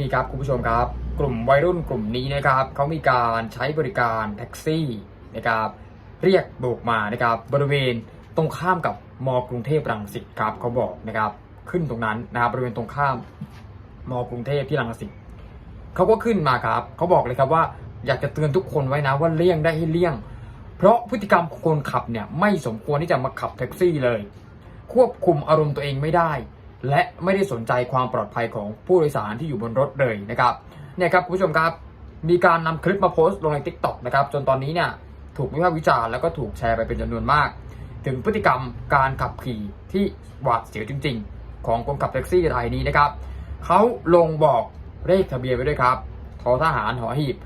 นี่ครับคุณผู้ชมครับ กลุ่มวัยรุ่นกลุ่มนี้นะครับเขามีการใช้บริการแท็กซี่นะครับ เรียกโบกมานะครับ บริเวณตรงข้ามกับมกรุงเทพรังสิตครับเขาบอกนะครับ ขึ้นตรงนั้นนะครับบริเวณตรงข้ามมกรุงเทพที่รังสิตเขาก็ขึ้นมาครับเขาบอกเลยครับว่าอยากจะเตือนทุกคนไว้นะว่าเลี่ยงได้ให้เลี่ยง เพราะพฤติกรรมคนขับเนี่ยไม่สมควรที่จะมาขับแท็กซี่เลย ควบคุมอารมณ์ตัวเองไม่ได้ และไม่ได้สนใจความปลอดภัยของผู้โดยสารที่อยู่บนรถเลยนะครับเนี่ยครับคุณผู้ชมครับ มีการนำคลิปมาโพสต์ลงใน t ิ k t o k นะครับจนตอนนี้เนี่ยถูกวิพากษ์วิจารณ์แล้วก็ถูกแชร์ไปเป็นจำนวนมาก ถึงพฤติกรรมการขับขี่ที่หวาดเสียวจริง ๆ ของคนขับแท็กซี่รายนี้นะครับเขาลงบอกเลขทะเบียนไว้ด้วยครับทอทหารหอหีบ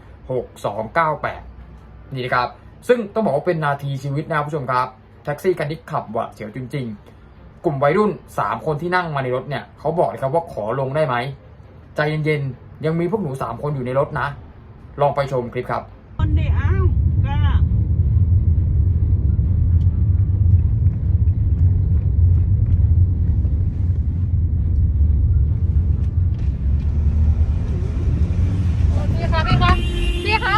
6298 นี่นะครับ ซึ่งต้องบอกว่าเป็นนาทีชีวิตนะครับผู้ชมครับ แท็กซี่คันนี้ขับหวาดเสียวจริงๆ กลุ่มวัยรุ่น 3 คนที่นั่งมาในรถเนี่ยเขาบอกเลยครับว่าขอลงได้ไหม ใจเย็นๆ ยังมีพวกหนู 3 คนอยู่ในรถนะ ลองไปชมคลิปครับ คนเดียวอ้าวก็ พี่คะพี่คะพี่คะ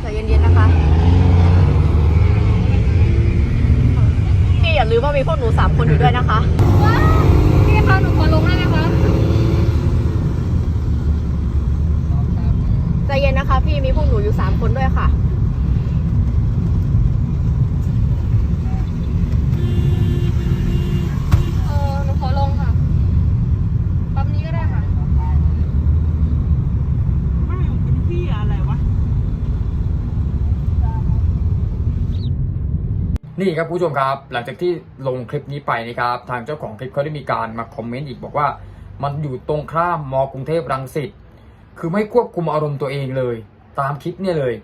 ใจเย็นๆนะคะ พี่อย่า ลืมว่ามีพวกหนูสามคนอยู่ด้วยนะคะ พี่คะหนูขอลงได้ไหมคะใจเย็นนะคะ พี่มีพวกหนูอยู่สามคนด้วยค่ะ เออหนูขอลงค่ะปั๊มนี้ก็ได้ค่ะ ไม่เป็นที่อะไรวะ นี่ครับผู้ชมครับ หลังจากที่ลงคลิปนี้ไปนะครับ ทางเจ้าของคลิปเขาได้มีการมาคอมเมนต์อีกบอกว่า มันอยู่ตรงข้ามมกรุงเทพรังสิตคือไม่ควบคุมอารมณ์ตัวเองเลย ตามคลิปเนี่ยเลย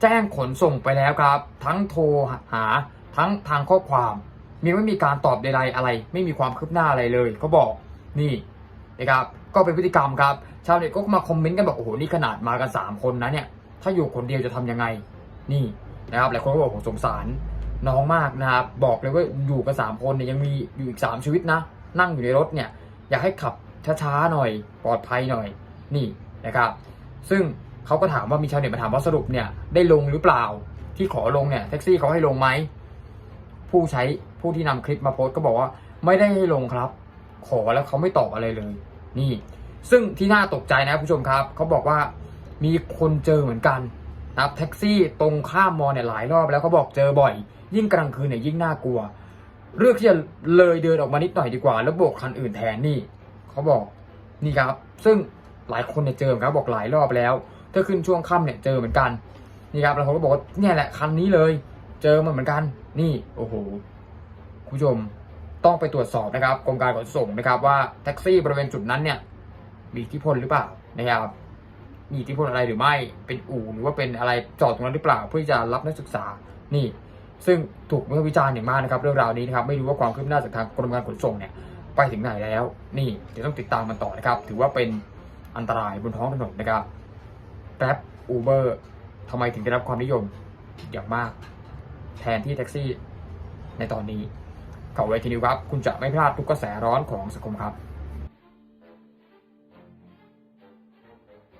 แจ้งขนส่งไปแล้วครับ ทั้งโทรหาทั้งทางข้อความมีไม่มีการตอบใดๆอะไร ไม่มีความคืบหน้าอะไรเลยเขาบอกนี่นะครับก็เป็นพฤติกรรมครับ ชาวเน็ตก็มาคอมเมนต์กันบอกโอ้โหนี่ขนาดมากันสามคนนะเนี่ยถ้าอยู่คนเดียวจะทำยังไงนี่นะครับหลายคนก็บอกผมสงสาร น้องมากนะครับบอกเลยว่าอยู่กันสามคนเนี่ยยังมีอยู่อีกสามชีวิตนะ นั่งอยู่ในรถเนี่ยอยากให้ขับช้าๆหน่อยปลอดภัยหน่อยนี่นะครับ ซึ่งเขาก็ถามว่ามีชาวเน็ตมาถามว่าสรุปเนี่ยได้ลงหรือเปล่าที่ขอลงเนี่ยแท็กซี่เขาให้ลงไหมผู้ใช้ผู้ที่นำคลิปมาโพสต์ก็บอกว่าไม่ได้ให้ลงครับ ขอแล้วเขาไม่ตอบอะไรเลย นี่ ซึ่งที่น่าตกใจนะผู้ชมครับเขาบอกว่ามีคนเจอเหมือนกันนะครับแท็กซี่ตรงข้ามมอเนี่ยหลายรอบแล้วเขาบอกเจอบ่อย ยิ่งกลางคืนเนี่ยยิ่งน่ากลัว เลือกที่จะเลยเดินออกมานิดหน่อยดีกว่า แล้วโบกคันอื่นแทนนี่เขาบอกนี่ครับ ซึ่งหลายคนเนี่ยเจอเหมือนกันบอกหลายรอบแล้ว ถ้าขึ้นช่วงค่ำเนี่ยเจอเหมือนกันนี่ครับแล้วเขาก็บอกว่าเนี่ยแหละคันนี้เลย เจอมาเหมือนกัน นี่โอ้โหคุณผู้ชมต้องไปตรวจสอบนะครับกรมการขนส่งนะครับ ว่าแท็กซี่บริเวณจุดนั้นเนี่ย มีอิทธิพลหรือเปล่านะครับมีอิทธิพลอะไรหรือไม่เป็นอู่หรือว่าเป็นอะไรจอดตรงนั้นหรือเปล่า เพื่อจะรับนักศึกษานี่ ซึ่งถูกวิพากษ์วิจารณ์อย่างมากนะครับเรื่องราวนี้นะครับไม่รู้ว่าความคืบหน้าจากทางกรมการขนส่งเนี่ยไปถึงไหนแล้ว นี่เดี๋ยวต้องติดตามมันต่อนะครับ ถือว่าเป็นอันตรายบนท้องถนนนะครับแกร็บอูเบอร์ทำไมถึงได้รับความนิยมอย่างมาก แทนที่แท็กซี่ในตอนนี้ข่าวไวทีนิวครับ คุณจะไม่พลาดทุกกระแสร้อนของสังคมครับ